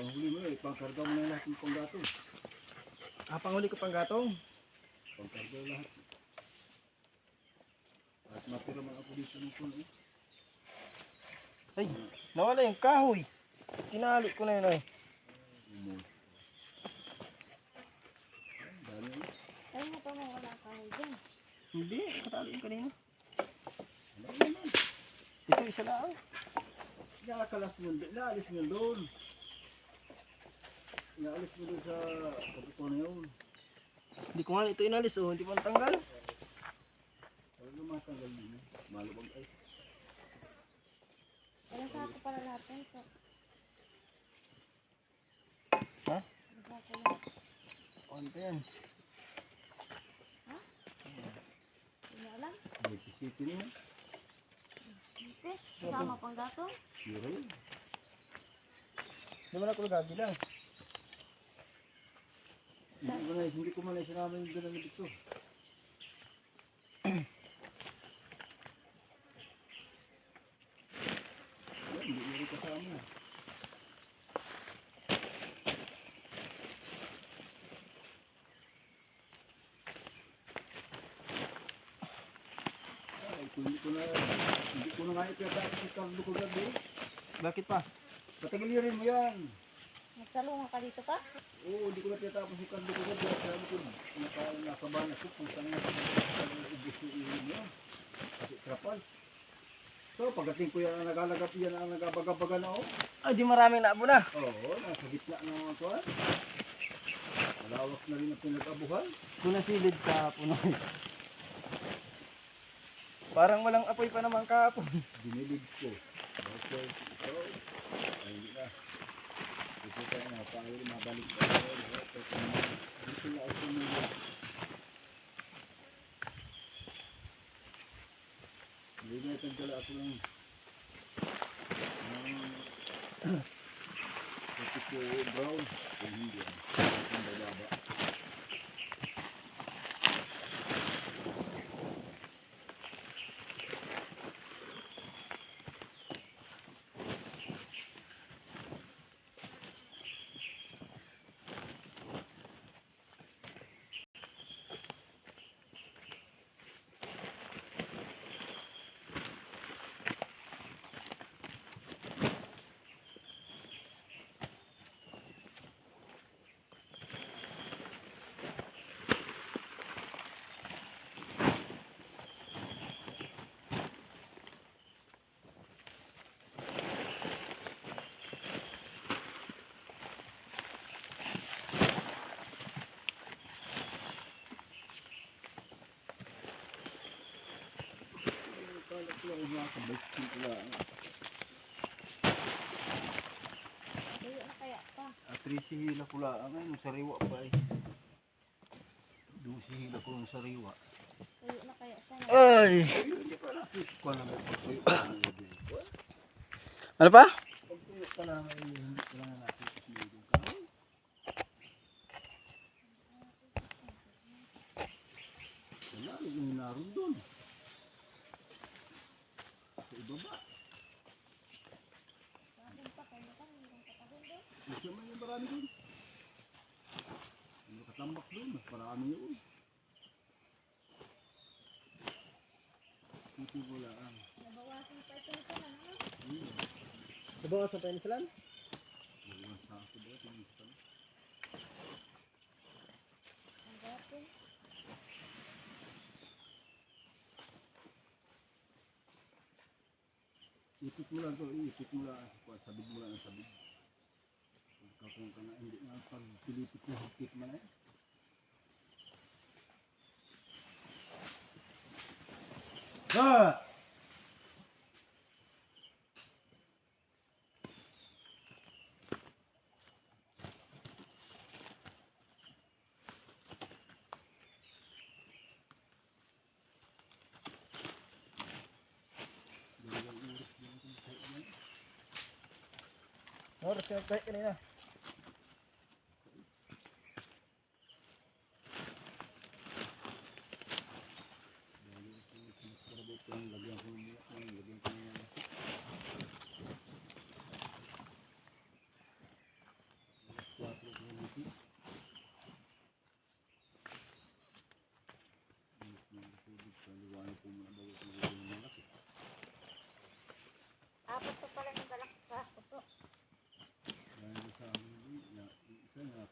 panghuli mo eh, pangkarga mo na lahat ng panggatong. Ah, panghuli ko pang gatong. Pangkarga lahat. At matira ako dito ng puno eh. Ay, nawala yung kahoy. Tinali ko na yun ay. Eh. Ay, mo pa mo wala ka dyan. Hindi, katali yung kanina. Wala naman. Ito isa lang. Nakakalas mo, naalis mo doon. Naalis mo sa kapito na yun. Hindi ko nga ito inalis oh, hindi pa natanggal. Parang lumatanggal mo. Malubag ay. Wala sa ako pala lahat yan. So. Ha? Wala sa ako lahat. Ano pa yan? Hindi na alam. May kisiti niya. Hindi. Sama pang gato. Yun. Hindi mo na ako nagabilang. Ko na, hindi ko man na sinama yung ganun dito. Hindi mo rin kasama. Ay, hindi ko na, hindi ko na nga ito yata si Carlo ko gabi. Bakit pa? Patagilirin mo yan. Nagsalungan ka dito pa? Oo, hindi ko na tinatapos yung kando ko gabi. Sabi ko, naka, nakabahan ako kung saan nga ubus yung ihin niya. Kasi trapal. So, pagdating ko yan, ang nagalagap yan, ang nagabagabaga na ako. Ay, di maraming naabo na. Oo, nasa gitna ng mga tuwan. Malawak na rin ang pinag-abuhan. Kung nasilid kahapon. ay. Parang walang apoy pa naman kahapon. Dinilig ko. Okay, so, ay hindi na. Dito tayo na, tayo mabalik tayo. Dito lang mga kabaikin ko lang. Layo na kaya pa. At hila lang. Ang sariwa pa eh. Dusi hila ko ng sariwa. Layo na kaya pa. Ay! Ano pa? Pagtuyo pa lang hindi ko lang kamay. Wala, yung naroon doon. Ibaba. Gusto mo yung marami doon? Yung nakatambak doon, mas marami yun. Titi ko lang. Nabawasan pa ito ito na naman. Hmm. Nabawas na tayo ni Salan? Nagawang sa ako ba? Tingin ko pala. Ang gato. Ipit mo lang to, ipit mo lang. Sabid mo lang ang sabid. Pagkakong ka na, hindi na pag pilipit na higpit mo na eh. Ha! harus saya baik ini ya.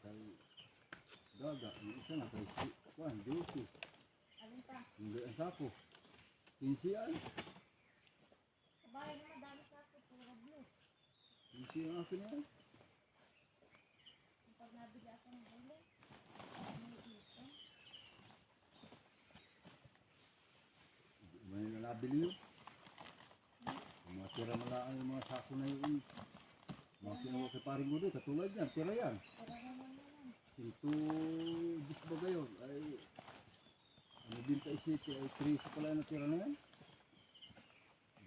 Kay Gaga, yung isa na kay Juan, Josie, Alin pa? yung gaya sa ako. Kinsiyan, Kabahay naman dami sa ako. Puro blue. kinsi ang akin yan. Pag nabigla ako ng ulo. May nalabili yun. Mga tira na lang yung mga sako na yun. Mga kinuha kay paring mo doon, katulad yan, tira yan. Pero naman naman. Sinto bis ba gayon ay ano din ka isiti ay 3 pala na tira na yan.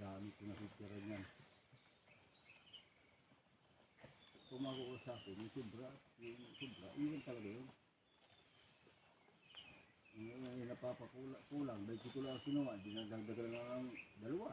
Dami ko nakitira niyan. Tumago ko sa akin, yung sobra, yung sobra, iwan talaga yun. Ay napapakula, kulang, dahil ko lang kinuha, dinadagdagan na ng dalawa.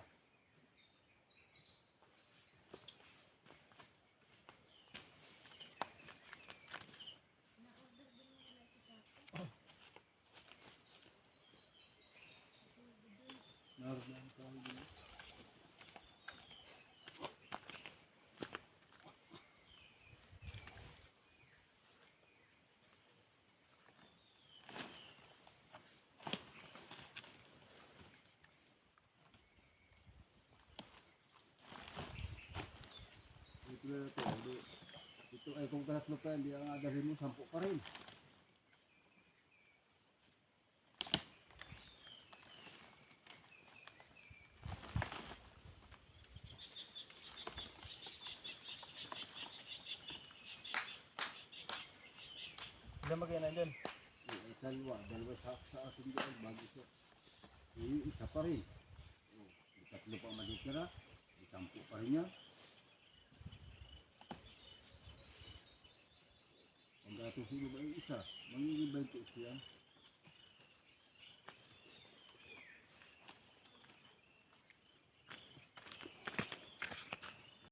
Kung tatlo pa, hindi ang adalhin mo, sampu pa rin. Ilan ba kayo nandyan? Eh, dalawa, dalawa sa, sa akin doon, bago siya. Eh, isa pa rin. Oh, tatlo pa matitira, may sampu pa rin yan. Ato sino ba yung isa, magiging 20 siya.